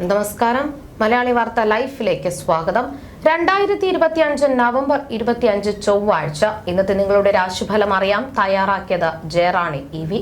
നമസ്കാരം. മലയാളി വാർത്ത ലൈഫിലേക്ക് സ്വാഗതം. രണ്ടായിരത്തി ഇരുപത്തി അഞ്ച് നവംബർ ഇരുപത്തി അഞ്ച് ചൊവ്വാഴ്ച. ഇന്നത്തെ നിങ്ങളുടെ രാശിഫലം അറിയാം. തയ്യാറാക്കിയത് ജയറാണി ഇ വി.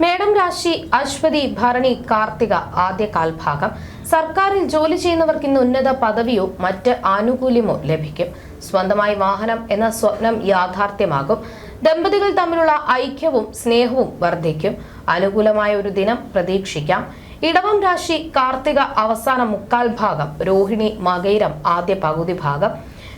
മേടം രാശി അശ്വതി ഭരണി കാർത്തിക ആദ്യ കാൽഭാഗം സർക്കാരിൽ ജോലി ചെയ്യുന്നവർക്ക് ഇന്ന് ഉന്നത പദവിയോ മറ്റ് ആനുകൂല്യമോ ലഭിക്കും. സ്വന്തമായി വാഹനം എന്ന സ്വപ്നം യാഥാർത്ഥ്യമാകും. ദമ്പതികൾ തമ്മിലുള്ള ഐക്യവും സ്നേഹവും വർദ്ധിക്കും. അനുകൂലമായ ഒരു ദിനം പ്രതീക്ഷിക്കാം. ഇടവം രാശി കാർത്തിക അവസാന മുക്കാൽ ഭാഗം രോഹിണി മകൈരം ആദ്യ പകുതി ഭാഗം.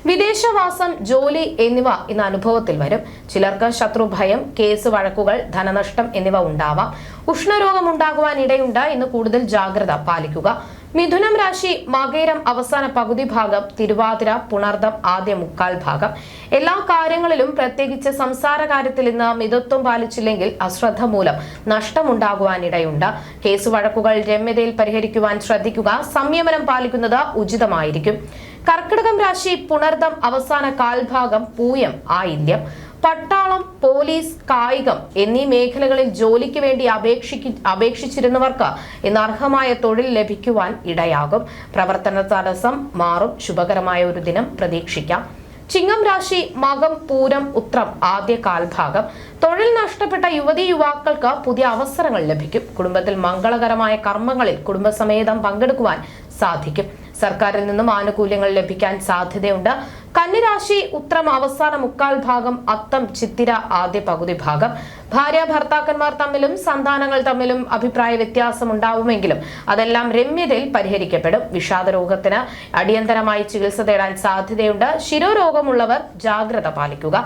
വിദേശവാസം ജോലി എന്നിവ ഇന്ന് അനുഭവത്തിൽ വരും. ചിലർക്ക് ശത്രുഭയം കേസ് വഴക്കുകൾ ധനനഷ്ടം എന്നിവ ഉണ്ടാവാം. ഉഷ്ണരോഗം ഉണ്ടാകുവാൻ ഇടയുണ്ട്. ഇന്ന് കൂടുതൽ ജാഗ്രത പാലിക്കുക. മിഥുനം രാശി മകേരം അവസാന പകുതി ഭാഗം തിരുവാതിര പുണർദം ആദ്യ മുക്കാൽ ഭാഗം. എല്ലാ കാര്യങ്ങളിലും പ്രത്യേകിച്ച് സംസാര കാര്യത്തിൽ ഇന്ന് മിതത്വം പാലിച്ചില്ലെങ്കിൽ അശ്രദ്ധ മൂലം നഷ്ടമുണ്ടാകുവാനിടയുണ്ട്. കേസ് വഴക്കുകൾ രമ്യതയിൽ പരിഹരിക്കുവാൻ ശ്രദ്ധിക്കുക. സംയമനം പാലിക്കുന്നത് ഉചിതമായിരിക്കും. കർക്കിടകം രാശി പുണർദം അവസാന കാൽഭാഗം പൂയം ആയില്യം. പട്ടാളം പോലീസ് കായികം എന്നീ മേഖലകളിൽ ജോലിക്ക് വേണ്ടി അപേക്ഷിക്കു അപേക്ഷിച്ചിരുന്നവർക്ക് ഇന്ന് അർഹമായ തൊഴിൽ ലഭിക്കുവാൻ ഇടയാകും. പ്രവർത്തന തടസ്സം മാറും. ശുഭകരമായ ഒരു ദിനം പ്രതീക്ഷിക്കാം. ചിങ്ങം രാശി മകം പൂരം ഉത്രം ആദ്യ കാൽഭാഗം. തൊഴിൽ നഷ്ടപ്പെട്ട യുവതി യുവാക്കൾക്ക് പുതിയ അവസരങ്ങൾ ലഭിക്കും. കുടുംബത്തിൽ മംഗളകരമായ കർമ്മങ്ങളിൽ കുടുംബസമേതം പങ്കെടുക്കുവാൻ സാധിക്കും. സർക്കാരിൽ നിന്നും ആനുകൂല്യങ്ങൾ ലഭിക്കാൻ സാധ്യതയുണ്ട്. കന്നിരാശി ഉത്രം അവസാന മുക്കാൽ ഭാഗം അത്തം ചിത്തിര ആദ്യ പകുതി ഭാഗം. ഭാര്യ ഭർത്താക്കന്മാർ തമ്മിലും സന്താനങ്ങൾ തമ്മിലും അഭിപ്രായ വ്യത്യാസം ഉണ്ടാവുമെങ്കിലും അതെല്ലാം രമ്യതയിൽ പരിഹരിക്കപ്പെടും. വിഷാദ രോഗത്തിന് അടിയന്തരമായി ചികിത്സ തേടാൻ സാധ്യതയുണ്ട്. ശിരോരോഗമുള്ളവർ ജാഗ്രത പാലിക്കുക.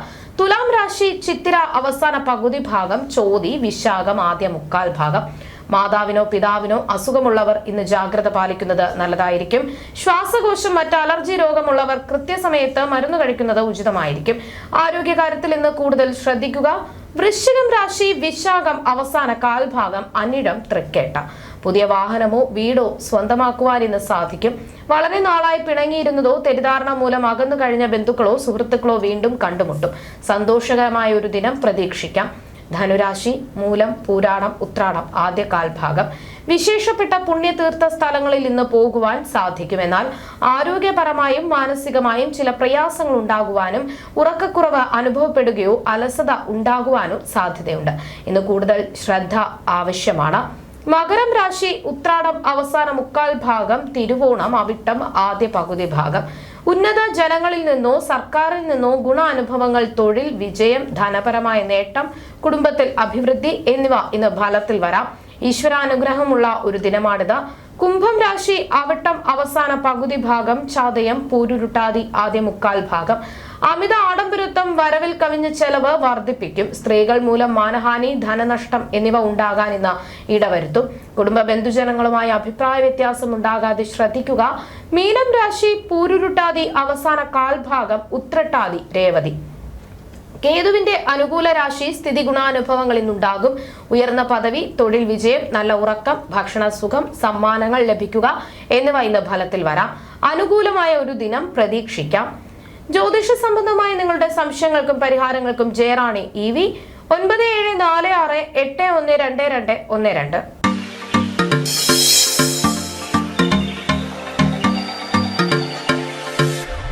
തുലാം രാശി ചിത്തിര അവസാന പകുതി ഭാഗം ചോതി വിശാഖം ആദ്യ മുക്കാൽ ഭാഗം. മാതാവിനോ പിതാവിനോ അസുഖമുള്ളവർ ഇന്ന് ജാഗ്രത പാലിക്കുന്നത് നല്ലതായിരിക്കും. ശ്വാസകോശം മറ്റ് അലർജി രോഗമുള്ളവർ കൃത്യസമയത്ത് മരുന്ന് കഴിക്കുന്നത് ഉചിതമായിരിക്കും. ആരോഗ്യകാര്യത്തിൽ ഇന്ന് കൂടുതൽ ശ്രദ്ധിക്കുക. വൃശ്ചികം രാശി വിശാഖം അവസാന കാൽഭാഗം അന്നിടം തൃക്കേട്ട. പുതിയ വാഹനമോ വീടോ സ്വന്തമാക്കുവാൻ ഇന്ന് സാധിക്കും. വളരെ നാളായി പിണങ്ങിയിരുന്നതോ തെറ്റിദ്ധാരണ മൂലം അകന്നു കഴിഞ്ഞ ബന്ധുക്കളോ സുഹൃത്തുക്കളോ വീണ്ടും കണ്ടുമുട്ടും. സന്തോഷകരമായ ഒരു ദിനം പ്രതീക്ഷിക്കാം. ധനുരാശി മൂലം പൂരാടം ഉത്രാടം ആദ്യ കാൽഭാഗം. വിശേഷപ്പെട്ട പുണ്യതീർത്ഥ സ്ഥലങ്ങളിൽ ഇന്ന് പോകുവാൻ സാധിക്കും. എന്നാൽ ആരോഗ്യപരമായും മാനസികമായും ചില പ്രയാസങ്ങൾ ഉണ്ടാകുവാനും ഉറക്കക്കുറവ് അനുഭവപ്പെടുകയോ അലസത ഉണ്ടാകുവാനോ സാധ്യതയുണ്ട്. ഇന്ന് കൂടുതൽ ശ്രദ്ധ ആവശ്യമാണ്. മകരം രാശി ഉത്രാടം അവസാന മുക്കാൽ ഭാഗം തിരുവോണം അവിട്ടം ആദ്യ പകുതി ഭാഗം. ഉന്നത ജനങ്ങളിൽ നിന്നോ സർക്കാരിൽ നിന്നോ ഗുണാനുഭവങ്ങൾ തൊഴിൽ വിജയം ധനപരമായ നേട്ടം കുടുംബത്തിൽ അഭിവൃദ്ധി എന്നിവ ഇന്ന് ഫലത്തിൽ വരാം. ഈശ്വരാനുഗ്രഹമുള്ള ഒരു ദിനമാണിത്. കുംഭം രാശി ആവട്ടം അവസാന പകുതി ഭാഗം ചാതയം പൂരുരുട്ടാതി ആദ്യ മുക്കാൽ ഭാഗം. അമിത ആഡംബരത്വം വരവിൽ കവിഞ്ഞ ചെലവ് വർദ്ധിപ്പിക്കും. സ്ത്രീകൾ മൂലം മാനഹാനി ധനനഷ്ടം എന്നിവ ഉണ്ടാകാൻ ഇന്ന് ഇടവരുത്തും. കുടുംബ ബന്ധുജനങ്ങളുമായി അഭിപ്രായ വ്യത്യാസം ഉണ്ടാകാതെ ശ്രദ്ധിക്കുക. മീനം രാശി പൂരുരുട്ടാതി അവസാന കാൽഭാഗം ഉത്രട്ടാതി രേവതി. കേതുവിന്റെ അനുകൂല രാശി സ്ഥിതി ഗുണാനുഭവങ്ങൾ ഇന്നുണ്ടാകും. ഉയർന്ന പദവി തൊഴിൽ വിജയം നല്ല ഉറക്കം ഭക്ഷണ സുഖം സമ്മാനങ്ങൾ ലഭിക്കുക എന്നിവ ഇന്ന് ഫലത്തിൽ വരാം. അനുകൂലമായ ഒരു ദിനം പ്രതീക്ഷിക്കാം. ജ്യോതിഷ സംബന്ധമായ നിങ്ങളുടെ സംശയങ്ങൾക്കും പരിഹാരങ്ങൾക്കും ജയറാണി ഇ വി. ഒൻപത് ഏഴ് നാല് ആറ് എട്ട് ഒന്ന് രണ്ട് രണ്ട് ഒന്ന് രണ്ട്.